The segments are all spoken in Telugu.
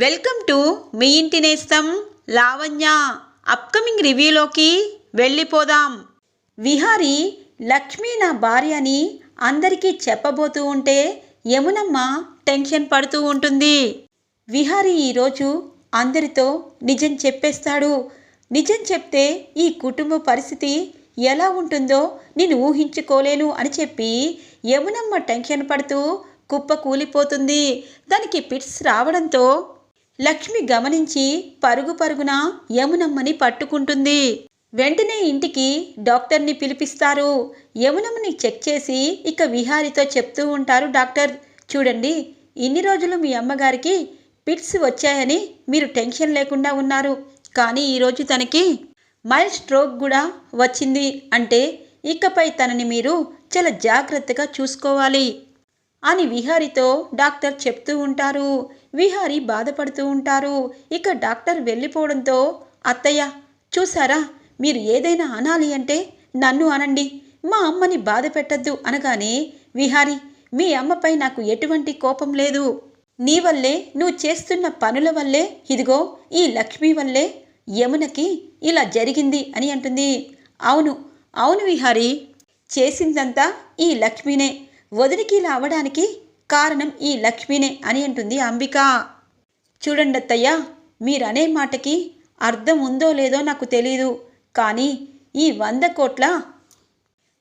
వెల్కమ్ టు మీ ఇంటి నేస్తం లావణ్య. అప్కమింగ్ రివ్యూలోకి వెళ్ళిపోదాం. విహారి లక్ష్మి నా భార్య అని అందరికీ చెప్పబోతూ ఉంటే యమునమ్మ టెన్షన్ పడుతూ ఉంటుంది. విహారి ఈరోజు అందరితో నిజం చెప్పేస్తాడు. నిజం చెప్తే ఈ కుటుంబ పరిస్థితి ఎలా ఉంటుందో నేను ఊహించుకోలేను అని చెప్పి యమునమ్మ టెన్షన్ పడుతూ కుప్ప కూలిపోతుంది దానికి పిట్స్ రావడంతో లక్ష్మి గమనించి పరుగు పరుగున యమునమ్మని పట్టుకుంటుంది. వెంటనే ఇంటికి డాక్టర్ని పిలిపిస్తారు. యమునమ్మని చెక్ చేసి ఇక విహారితో చెప్తూ ఉంటారు డాక్టర్. చూడండి ఇన్ని రోజులు మీ అమ్మగారికి పిట్స్ వచ్చాయని మీరు టెన్షన్ లేకుండా ఉన్నారు. కానీ ఈరోజు తనకి మైల్డ్ స్ట్రోక్ కూడా వచ్చింది. అంటే ఇకపై తనని మీరు చాలా జాగ్రత్తగా చూసుకోవాలి. అని విహారితో డాక్టర్ చెప్తూ ఉంటారు. విహారి బాధపడుతూ ఉంటారు. ఇక డాక్టర్ వెళ్ళిపోవడంతో అత్తయ్య చూసారా మీరు ఏదైనా అనాలి అంటే నన్ను అనండి. మా అమ్మని బాధ పెట్టద్దు అనగానే విహారి మీ అమ్మపై నాకు ఎటువంటి కోపం లేదు. నీ వల్లే నువ్వు చేస్తున్న పనుల వల్లే ఇదిగో ఈ లక్ష్మి వల్లే యమునకి ఇలా జరిగింది అని అంటుంది. అవును అవును విహారి. చేసిందంతా ఈ లక్ష్మినే. వదినికి ఇలా అవ్వడానికి కారణం ఈ లక్ష్మినే అని అంటుంది అంబిక. చూడండి అత్తయ్య మీరనే మాటకి అర్థం ఉందో లేదో నాకు తెలీదు కానీ ఈ వంద కోట్ల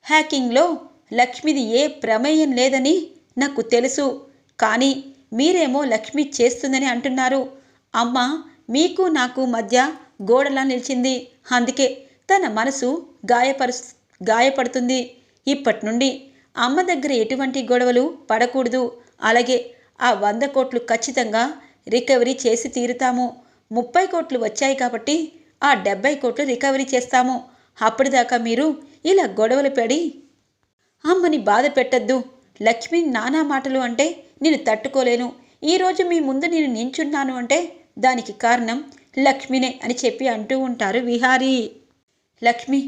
హ్యాకింగ్లో లక్ష్మిది ఏ ప్రమేయం లేదని నాకు తెలుసు కానీ మీరేమో లక్ష్మి చేస్తుందని అంటున్నారు. అమ్మ మీకు నాకు మధ్య గోడలా నిలిచింది. అందుకే తన మనసు గాయపరు గాయపడుతుంది. ఇప్పటి నుండి అమ్మ దగ్గర ఎటువంటి గొడవలు పడకూడదు. అలాగే ఆ వంద కోట్లు ఖచ్చితంగా రికవరీ చేసి తీరుతాము. ముప్పై కోట్లు వచ్చాయి కాబట్టి ఆ డెబ్బై కోట్లు రికవరీ చేస్తాము. అప్పటిదాకా మీరు ఇలా గొడవలు పడి అమ్మని బాధ పెట్టద్దు. లక్ష్మి నానా మాటలు అంటే నేను తట్టుకోలేను. ఈరోజు మీ ముందు నేను నించున్నాను అంటే దానికి కారణం లక్ష్మినే అని చెప్పి అంటూ ఉంటారు విహారీ. లక్ష్మి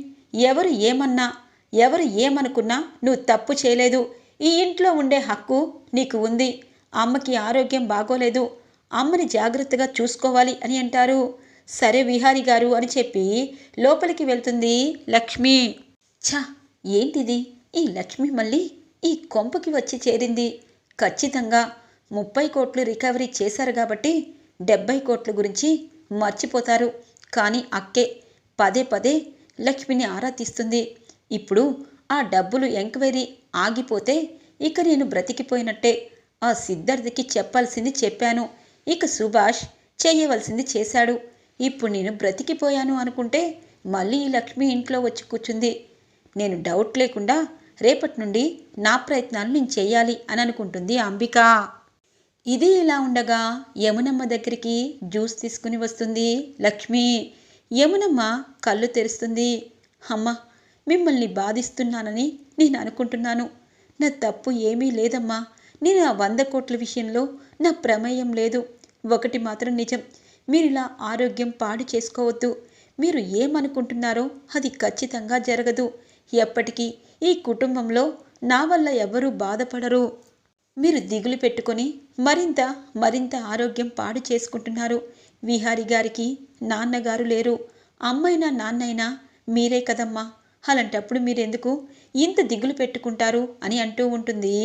ఎవరు ఏమన్నా ఎవరు ఏమనుకున్నా నువ్వు తప్పు చేయలేదు. ఈ ఇంట్లో ఉండే హక్కు నీకు ఉంది. అమ్మకి ఆరోగ్యం బాగోలేదు. అమ్మని జాగ్రత్తగా చూసుకోవాలి అని అంటారు. సరే విహారి గారు అని చెప్పి లోపలికి వెళ్తుంది లక్ష్మి. ఛ! ఏంటిది? ఈ లక్ష్మి మళ్ళీ ఈ కొంపకి వచ్చి చేరింది. ఖచ్చితంగా ముప్పై కోట్లు రికవరీ చేశారు కాబట్టి డెబ్బై కోట్ల గురించి మర్చిపోతారు. కానీ అక్కే పదే పదే లక్ష్మిని ఆరా తీస్తుంది. ఇప్పుడు ఆ డబ్బులు ఎంక్వైరీ ఆగిపోతే ఇక నేను బ్రతికిపోయినట్టే. ఆ సిద్ధార్థకి చెప్పాల్సింది చెప్పాను. ఇక సుభాష్ చేయవలసింది చేశాడు. ఇప్పుడు నేను బ్రతికిపోయాను అనుకుంటే మళ్ళీ ఈ లక్ష్మి ఇంట్లో వచ్చి కూర్చుంది. నేను డౌట్ లేకుండా రేపటి నుండి నా ప్రయత్నాలు నేను చేయాలి అని అనుకుంటుంది అంబిక. ఇది ఇలా ఉండగా యమునమ్మ దగ్గరికి జ్యూస్ తీసుకుని వస్తుంది లక్ష్మి. యమునమ్మ కళ్ళు తెరుస్తుంది. అమ్మ మిమ్మల్ని బాధిస్తున్నానని నేను అనుకుంటున్నాను. నా తప్పు ఏమీ లేదమ్మా. నేను ఆ వంద కోట్ల విషయంలో నా ప్రమేయం లేదు. ఒకటి మాత్రం నిజం. మీరు ఇలా ఆరోగ్యం పాడు చేసుకోవద్దు. మీరు ఏమనుకుంటున్నారో అది ఖచ్చితంగా జరగదు. ఎప్పటికీ ఈ కుటుంబంలో నా వల్ల ఎవరూ బాధపడరు. మీరు దిగులు పెట్టుకొని మరింత మరింత ఆరోగ్యం పాడు చేసుకుంటున్నారు. విహారి గారికి నాన్నగారు లేరు. అమ్మైనా నాన్నైనా మీరే కదమ్మా. అలాంటప్పుడు మీరెందుకు? ఇంత దిగులు పెట్టుకుంటారు అని అంటూ ఉంటుంది.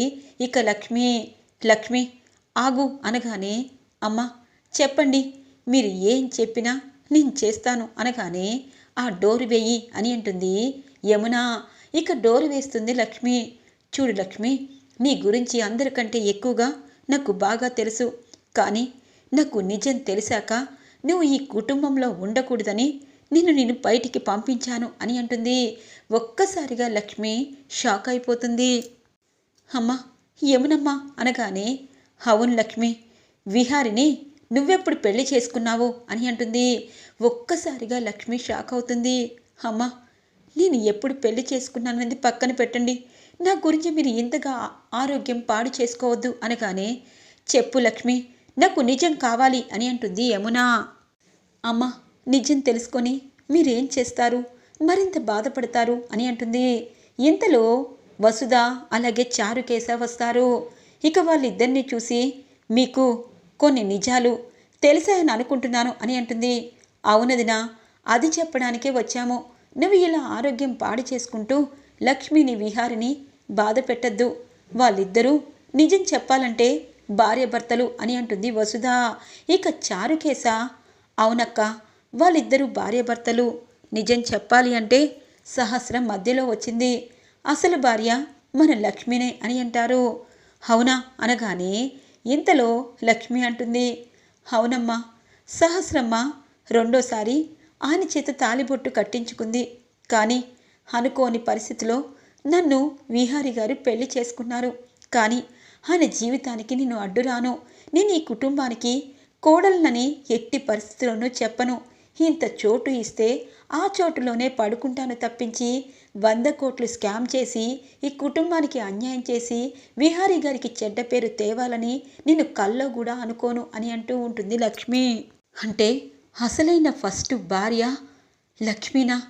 ఇక లక్ష్మి లక్ష్మి ఆగు అనగానే అమ్మ చెప్పండి మీరు ఏం చెప్పినా నేను చేస్తాను అనగానే ఆ డోరు వేయి అని అంటుంది. యమున ఇక డోరు వేస్తుంది లక్ష్మి. చూడు లక్ష్మి నీ గురించి అందరికంటే ఎక్కువగా నాకు బాగా తెలుసు. కానీ నాకు నిజం తెలిసాక నువ్వు ఈ కుటుంబంలో ఉండకూడదని నిన్ను నేను బయటికి పంపించాను అని అంటుంది. ఒక్కసారిగా లక్ష్మి షాక్ అయిపోతుంది. అమ్మా ఏమనమ్మా అనగానే అవును లక్ష్మి విహారిని నువ్వెప్పుడు పెళ్ళి చేసుకున్నావు అని అంటుంది. ఒక్కసారిగా లక్ష్మి షాక్ అవుతుంది. అమ్మా నేను ఎప్పుడు పెళ్ళి చేసుకున్నానది పక్కన పెట్టండి. నా గురించి మీరు ఇంతగా ఆరోగ్యం పాడు చేసుకోవద్దు అనగానే చెప్పు లక్ష్మి నాకు నిజం కావాలి అని అంటుంది యమునా. అమ్మ నిజం తెలుసుకొని మీరేం చేస్తారు? మరింత బాధపడతారు అని అంటుంది. ఇంతలో వసుధ అలాగే చారుకేశ వస్తారు. ఇక వాళ్ళిద్దరిని చూసి మీకు కొన్ని నిజాలు తెలిసాయని అనుకుంటున్నాను అని అంటుంది. అవునదినా అది చెప్పడానికే వచ్చాము. నువ్వు ఇలా ఆరోగ్యం పాడు చేసుకుంటూ లక్ష్మిని విహారిని బాధ పెట్టద్దు. వాళ్ళిద్దరూ నిజం చెప్పాలంటే భార్యాభర్తలు అని అంటుంది వసుధ. ఇక చారుకేశ అవునక్క వాళ్ళిద్దరూ భార్యాభర్తలు. నిజం చెప్పాలి అంటే సహస్రం మధ్యలో వచ్చింది. అసలు భార్య మన లక్ష్మినే అని అంటారు. అవునా అనగానే ఇంతలో లక్ష్మి అంటుంది. అవునమ్మా సహస్రమ్మ రెండోసారి ఆయన చేత తాలిబొట్టు కట్టించుకుంది. కానీ అనుకోని పరిస్థితిలో నన్ను విహారి గారు పెళ్ళి చేసుకున్నారు. కానీ ఆయన జీవితానికి నేను అడ్డురాను. నేను ఈ కుటుంబానికి కోడలనని ఎట్టి పరిస్థితుల్లోనూ చెప్పను. ఇంత చోటు ఇస్తే ఆ చోటులోనే పడుకుంటాను తప్పించి వంద కోట్లు స్కామ్ చేసి ఈ కుటుంబానికి అన్యాయం చేసి విహారీ గారికి చెడ్డ పేరు తేవాలని నేను కల్లో కూడా అనుకోను అని అంటూ ఉంటుంది లక్ష్మి. అంటే అసలైన ఫస్ట్ భార్య లక్ష్మీనా?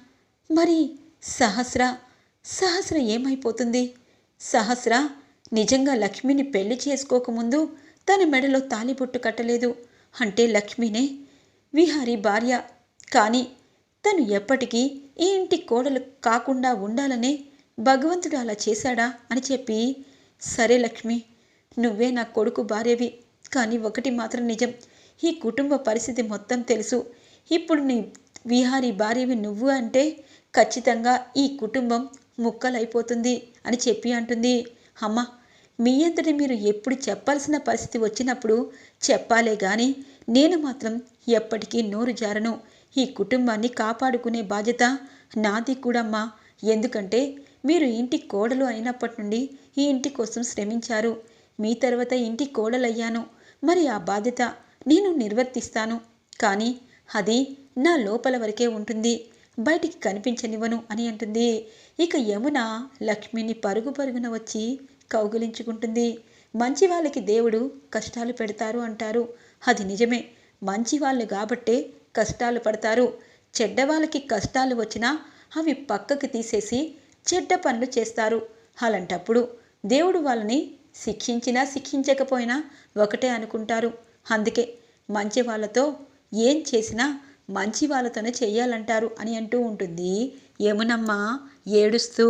మరి సహస్ర? సహస్ర ఏమైపోతుంది? సహస్ర నిజంగా లక్ష్మిని పెళ్ళి చేసుకోకముందు తన మెడలో తాలిబొట్టు కట్టలేదు. అంటే లక్ష్మినే? విహారీ భార్య కానీ తను ఎప్పటికీ ఈ ఇంటి కోడలు కాకుండా ఉండాలనే భగవంతుడు అలా చేశాడా అని చెప్పి సరే లక్ష్మి నువ్వే నా కొడుకు భార్యవి. కానీ ఒకటి మాత్రం నిజం. ఈ కుటుంబ పరిస్థితి మొత్తం తెలుసు. ఇప్పుడు నీ విహారీ భార్యవి నువ్వు అంటే ఖచ్చితంగా ఈ కుటుంబం ముక్కలైపోతుంది అని చెప్పి అంటుంది. అమ్మ మీ అంతటి మీరు ఎప్పుడు చెప్పాల్సిన పరిస్థితి వచ్చినప్పుడు చెప్పాలే కానీ నేను మాత్రం ఎప్పటికీ నోరు జారను. ఈ కుటుంబాన్ని కాపాడుకునే బాధ్యత నాది కూడమ్మా. ఎందుకంటే మీరు ఇంటి కోడలు అయినప్పటి నుండి ఈ ఇంటి కోసం శ్రమించారు. మీ తర్వాత ఇంటి కోడలయ్యాను. మరి ఆ బాధ్యత నేను నిర్వర్తిస్తాను. కానీ అది నా లోపల వరకే ఉంటుంది. బయటికి కనిపించనివ్వను అని అంటుంది. ఇక యమున లక్ష్మిని పరుగు పరుగున వచ్చి కౌగిలించుకుంటుంది. మంచి వాళ్ళకి దేవుడు కష్టాలు పెడతారు అంటారు. అది నిజమే. మంచి వాళ్ళు కాబట్టే కష్టాలు పడతారు. చెడ్డ వాళ్ళకి కష్టాలు వచ్చినా అవి పక్కకి తీసేసి చెడ్డ పనులు చేస్తారు. అలాంటప్పుడు దేవుడు వాళ్ళని శిక్షించినా శిక్షించకపోయినా ఒకటే అనుకుంటారు. అందుకే మంచి వాళ్ళతో ఏం చేసినా మంచి వాళ్ళతోనే చెయ్యాలంటారు అని అంటూ ఉంటుంది. ఏమునమ్మా ఏడుస్తూ.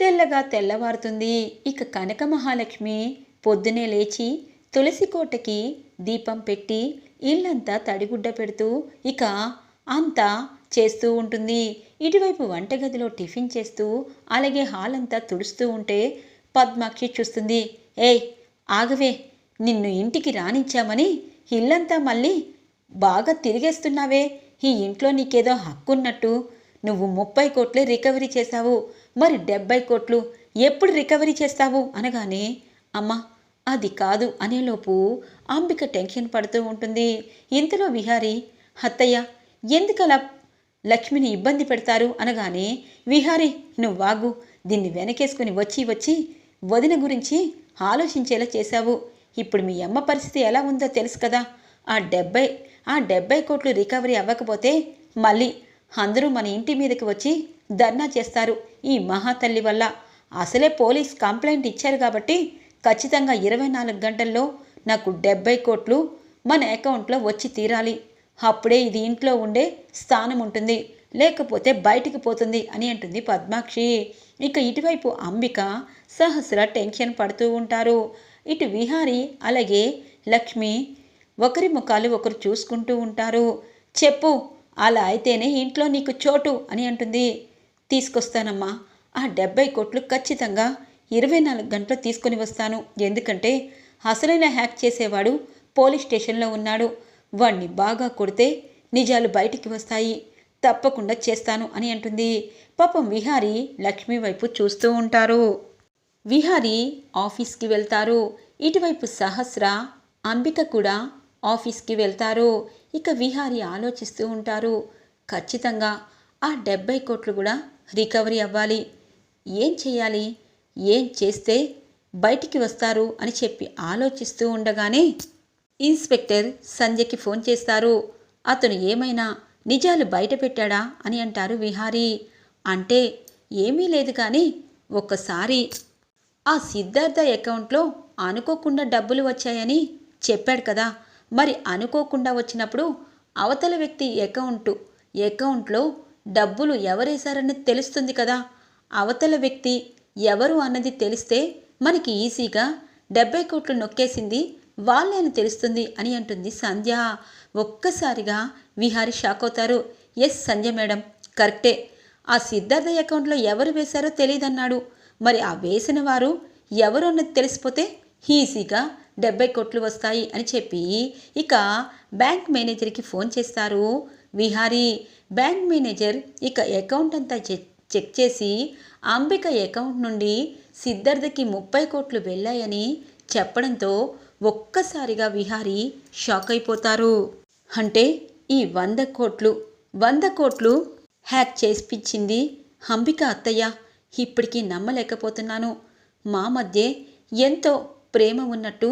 తెల్లగా తెల్లవారుతుంది. ఇక కనక మహాలక్ష్మి పొద్దునే లేచి తులసి కోటకి దీపం పెట్టి ఇల్లంతా తడిగుడ్డ పెడుతూ ఇక అంతా చేస్తూ ఉంటుంది. ఇటువైపు వంటగదిలో టిఫిన్ చేస్తూ అలాగే హాల్ అంతా తుడుస్తూ ఉంటే పద్మాక్షి చూస్తుంది. ఏయ్ ఆగవే నిన్ను ఇంటికి రానిచ్చామని ఇల్లంతా మళ్ళీ బాగా తిరిగేస్తున్నావే. ఈ ఇంట్లో నీకేదో హక్కున్నట్టు నువ్వు ముప్పై కోట్లే రికవరీ చేశావు. మరి డెబ్బై కోట్లు ఎప్పుడు రికవరీ చేస్తావు? అనగానే అమ్మా అది కాదు అనేలోపు అంబిక టెన్షన్ పడుతూ ఉంటుంది. ఇంతలో విహారి అత్తయ్య ఎందుకలా లక్ష్మిని ఇబ్బంది పెడతారు? అనగానే విహారి నువ్వాగు దీన్ని వెనకేసుకుని వచ్చి వచ్చి వదిన గురించి ఆలోచించేలా చేశావు. ఇప్పుడు మీ అమ్మ పరిస్థితి ఎలా ఉందో తెలుసు కదా. ఆ డెబ్బై ఆ డెబ్బై కోట్లు రికవరీ అవ్వకపోతే మళ్ళీ అందరూ మన ఇంటి మీదకి వచ్చి ధర్నా చేస్తారు ఈ మహాతల్లి వల్ల. అసలే పోలీస్ కంప్లైంట్ ఇచ్చారు కాబట్టి ఖచ్చితంగా ఇరవై నాలుగు గంటల్లో నాకు డెబ్బై కోట్లు మన అకౌంట్లో వచ్చి తీరాలి. అప్పుడే ఇది ఇంట్లో ఉండే స్థానం ఉంటుంది. లేకపోతే బయటికి పోతుంది అని అంటుంది పద్మాక్షి. ఇక ఇటువైపు అంబిక సహస్ర టెన్షన్ పడుతూ ఉంటారు. ఇటు విహారి అలాగే లక్ష్మి ఒకరి ముఖాలు ఒకరు చూసుకుంటూ ఉంటారు. చెప్పు అలా అయితేనే ఇంట్లో నీకు చోటు అని అంటుంది. తీసుకొస్తానమ్మా. ఆ డెబ్బై కోట్లు ఖచ్చితంగా ఇరవై నాలుగు గంటలు తీసుకొని వస్తాను. ఎందుకంటే అసలైన హ్యాక్ చేసేవాడు పోలీస్ స్టేషన్లో ఉన్నాడు. వాణ్ణి బాగా కొడితే నిజాలు బయటికి వస్తాయి. తప్పకుండా చేస్తాను అని అంటుంది. పాపం విహారి లక్ష్మి వైపు చూస్తూ ఉంటారు. విహారి ఆఫీస్కి వెళ్తారు. ఇటువైపు సహస్ర అంబిక కూడా ఆఫీస్కి వెళ్తారు. ఇక విహారి ఆలోచిస్తూ ఉంటారు. ఖచ్చితంగా ఆ డెబ్బై కోట్లు కూడా రికవరీ అవ్వాలి. ఏం చేయాలి? ఏం చేస్తే బయటికి వస్తారు అని చెప్పి ఆలోచిస్తూ ఉండగానే ఇన్స్పెక్టర్ సంధ్యకి ఫోన్ చేస్తారు. అతను ఏమైనా నిజాలు బయట పెట్టాడా అని అంటారు విహారీ. అంటే ఏమీ లేదు కానీ ఒక్కసారి ఆ సిద్ధార్థ అకౌంట్లో అనుకోకుండా డబ్బులు వచ్చాయని చెప్పాడు కదా. మరి అనుకోకుండా వచ్చినప్పుడు అవతల వ్యక్తి అకౌంటు అకౌంట్లో డబ్బులు ఎవరేశారని తెలుస్తుంది కదా. అవతల వ్యక్తి ఎవరు అన్నది తెలిస్తే మనకి ఈజీగా డెబ్బై కోట్లు నొక్కేసింది వాళ్ళే అని తెలుస్తుంది అని అంటుంది సంధ్య. ఒక్కసారిగా విహారి షాక్ అవుతారు. ఎస్ సంధ్య మేడం కరెక్టే. ఆ సిద్ధార్థ అకౌంట్లో ఎవరు వేశారో తెలియదన్నాడు మరి ఆ వేసిన వారు ఎవరు అన్నది తెలిసిపోతే ఈజీగా డెబ్బై కోట్లు వస్తాయి అని చెప్పి ఇక బ్యాంక్ మేనేజర్కి ఫోన్ చేస్తారు. విహారీ బ్యాంక్ మేనేజర్ ఇక అకౌంట్ అంతా చెక్ చెక్ చేసి అంబిక అకౌంట్ నుండి సిద్ధార్థకి ముప్పై కోట్లు వెళ్ళాయని చెప్పడంతో ఒక్కసారిగా విహారీ షాక్ అయిపోతారు. అంటే ఈ వంద కోట్లు వంద కోట్లు హ్యాక్ చేసిపించింది అంబిక అత్తయ్య. ఇప్పటికీ నమ్మలేకపోతున్నాను. మా మధ్య ఎంతో ప్రేమ ఉన్నట్టు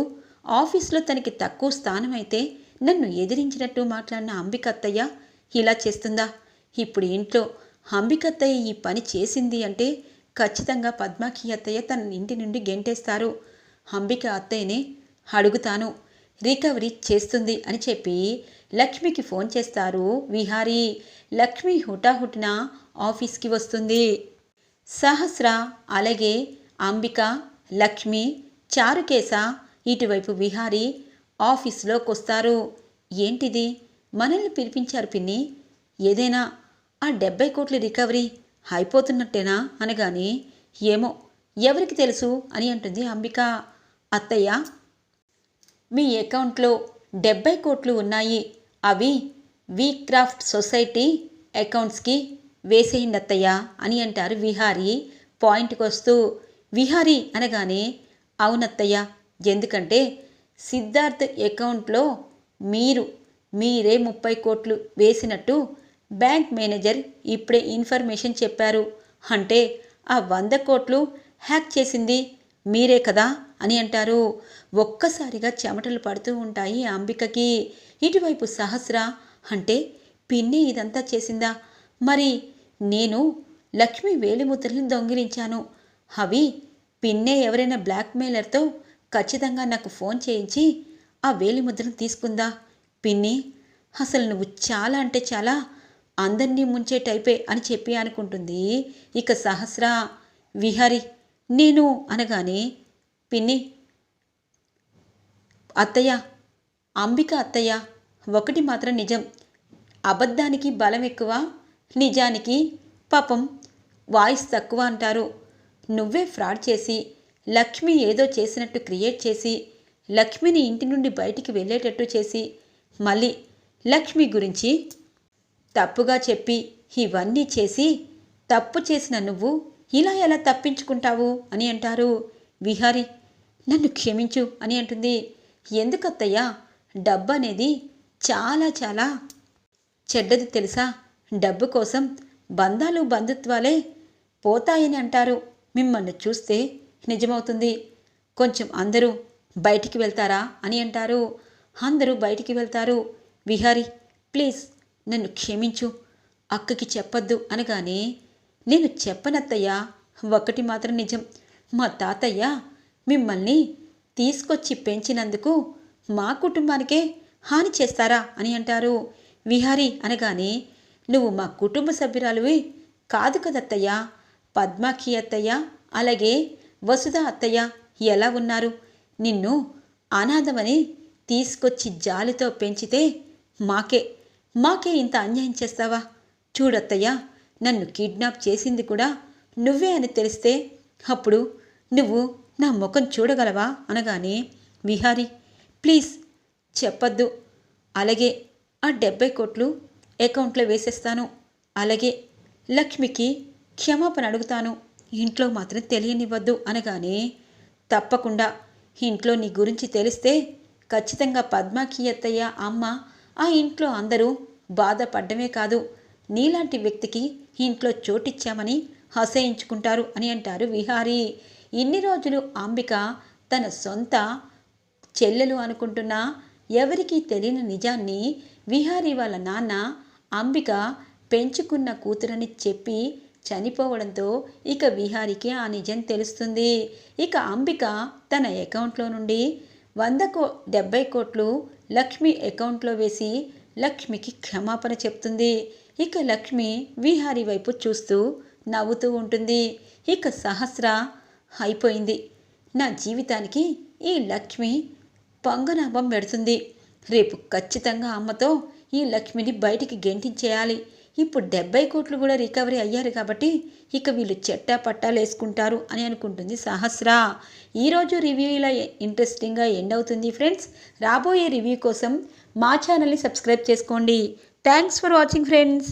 ఆఫీస్లో తనకి తక్కువ స్థానం అయితే నన్ను ఎదిరించినట్టు మాట్లాడిన అంబిక అత్తయ్య ఇలా చేస్తుందా? ఇప్పుడు ఇంట్లో అంబిక అత్తయ్య ఈ పని చేసింది అంటే ఖచ్చితంగా పద్మాకి అత్తయ్య తన ఇంటి నుండి గెంటేస్తారు. అంబిక అత్తయ్యనే అడుగుతాను. రికవరీ చేస్తుంది అని చెప్పి లక్ష్మికి ఫోన్ చేస్తారు. విహారీ లక్ష్మి హుటాహుటిన ఆఫీస్కి వస్తుంది. సహస్ర అలాగే అంబిక లక్ష్మి చారుకేశ ఇటువైపు విహారీ ఆఫీస్లోకి వస్తారు ఏంటిది? మనల్ని పిలిపించారు పిన్ని. ఏదైనా ఆ డెబ్బై కోట్ల రికవరీ అయిపోతున్నట్టేనా? అనగానే ఏమో ఎవరికి తెలుసు? అని అంటుంది అంబిక. అత్తయ్య మీ అకౌంట్లో డెబ్బై కోట్లు ఉన్నాయి. అవి వీక్రాఫ్ట్ సొసైటీ అకౌంట్స్కి వేసేయండి అత్తయ్య అని అంటారు విహారీ పాయింట్కి వస్తూ విహారీ అనగానే అవునత్తయ్య ఎందుకంటే సిద్ధార్థ్ అకౌంట్లో మీరు మీరే ముప్పై కోట్లు వేసినట్టు బ్యాంక్ మేనేజర్ ఇప్పుడే ఇన్ఫర్మేషన్ చెప్పారు. అంటే ఆ వంద కోట్లు హ్యాక్ చేసింది మీరే కదా అని అంటారు. ఒక్కసారిగా చెమటలు పడుతూ ఉంటాయి అంబికకి. ఇటువైపు సహస్ర అంటే పిన్ని ఇదంతా చేసిందా? మరి నేను లక్ష్మి వేలిముద్రలను దొంగిలించాను. అవి పిన్నే ఎవరైనా బ్లాక్మెయిలర్తో ఖచ్చితంగా నాకు ఫోన్ చేయించి ఆ వేలిముద్రను తీసుకుందా? పిన్ని అసలు నువ్వు చాలా అంటే చాలా అందరినీ ముంచే టైపే అని చెప్పి అనుకుంటుంది. ఇక సహస్ర విహారి నేను అనగానే పిన్ని అత్తయ్య అంబిక అత్తయ్య ఒకటి మాత్రం నిజం. అబద్ధానికి బలం ఎక్కువ నిజానికి పాపం వాయిస్ తక్కువ అంటారు. నువ్వే ఫ్రాడ్ చేసి లక్ష్మి ఏదో చేసినట్టు క్రియేట్ చేసి లక్ష్మిని ఇంటి నుండి బయటికి వెళ్ళేటట్టు చేసి మళ్ళీ లక్ష్మి గురించి తప్పుగా చెప్పి ఇవన్నీ చేసి తప్పు చేసిన నువ్వు ఇలా ఎలా తప్పించుకుంటావు అని అంటారు. విహారి నన్ను క్షమించు అని అంటుంది. ఎందుకత్తయ్యా డబ్బు అనేది చాలా చాలా చెడ్డది తెలుసా? డబ్బు కోసం బంధాలు బంధుత్వాలే పోతాయని అంటారు. మిమ్మల్ని చూస్తే నిజమవుతుంది. కొంచెం అందరూ బయటికి వెళ్తారా అని అంటారు. అందరూ బయటికి వెళ్తారు. విహారి ప్లీజ్ నన్ను క్షమించు అక్కకి చెప్పొద్దు అనగానే నేను చెప్పనత్తయ్యా ఒకటి మాత్రం నిజం. మా తాతయ్య మిమ్మల్ని తీసుకొచ్చి పెంచినందుకు మా కుటుంబానికే హాని చేస్తారా అని అంటారు. విహారి అనగానే నువ్వు మా కుటుంబ సభ్యురాలువి కాదు కదత్తయ్య. పద్మాఖి అత్తయ్య అలాగే వసుధ అత్తయ్య ఎలా ఉన్నారు? నిన్ను అనాథమని తీసుకొచ్చి జాలితో పెంచితే మాకే మాకే ఇంత అన్యాయం చేస్తావా? చూడత్తయ్య నన్ను కిడ్నాప్ చేసింది కూడా నువ్వే అని తెలిస్తే అప్పుడు నువ్వు నా ముఖం చూడగలవా? అనగానే విహారీ ప్లీజ్ చెప్పొద్దు. అలాగే ఆ డెబ్బై కోట్లు అకౌంట్లో వేసేస్తాను. అలాగే లక్ష్మికి క్షమాపణ అడుగుతాను. ఇంట్లో మాత్రం తెలియనివ్వద్దు అనగానే తప్పకుండా ఇంట్లో నీ గురించి తెలిస్తే ఖచ్చితంగా పద్మాకి అత్తయ్య అమ్మ ఆ ఇంట్లో అందరూ బాధపడ్డమే కాదు. నీలాంటి వ్యక్తికి ఇంట్లో చోటిచ్చామని అసహించుకుంటారు అని అంటారు విహారీ. ఇన్ని రోజులు అంబిక తన సొంత చెల్లెలు అనుకుంటున్న ఎవరికీ తెలియని నిజాన్ని విహారీ వాళ్ళ నాన్న అంబిక పెంచుకున్న కూతురని చెప్పి చనిపోవడంతో ఇక విహారికి ఆ నిజం తెలుస్తుంది. ఇక అంబిక తన అకౌంట్లో నుండి వంద కో డెబ్బై కోట్లు లక్ష్మి అకౌంట్లో వేసి లక్ష్మికి క్షమాపణ చెప్తుంది. ఇక లక్ష్మి విహారీ వైపు చూస్తూ నవ్వుతూ ఉంటుంది. ఇక సహస్ర అయిపోయింది. నా జీవితానికి ఈ లక్ష్మి పంగనాభం పెడుతుంది. రేపు ఖచ్చితంగా అమ్మతో ఈ లక్ష్మిని బయటికి గెంటించేయాలి. ఇప్పుడు డెబ్బై కోట్లు కూడా రికవరీ అయ్యారు కాబట్టి ఇక వీళ్ళు చెట్టా పట్టాలు వేసుకుంటారు అని అనుకుంటుంది సహస్ర. ఈరోజు రివ్యూ ఇలా ఇంట్రెస్టింగ్గా ఎండ్ అవుతుంది ఫ్రెండ్స్ రాబోయే రివ్యూ కోసం మా ఛానల్ని సబ్స్క్రైబ్ చేసుకోండి. Thanks for watching friends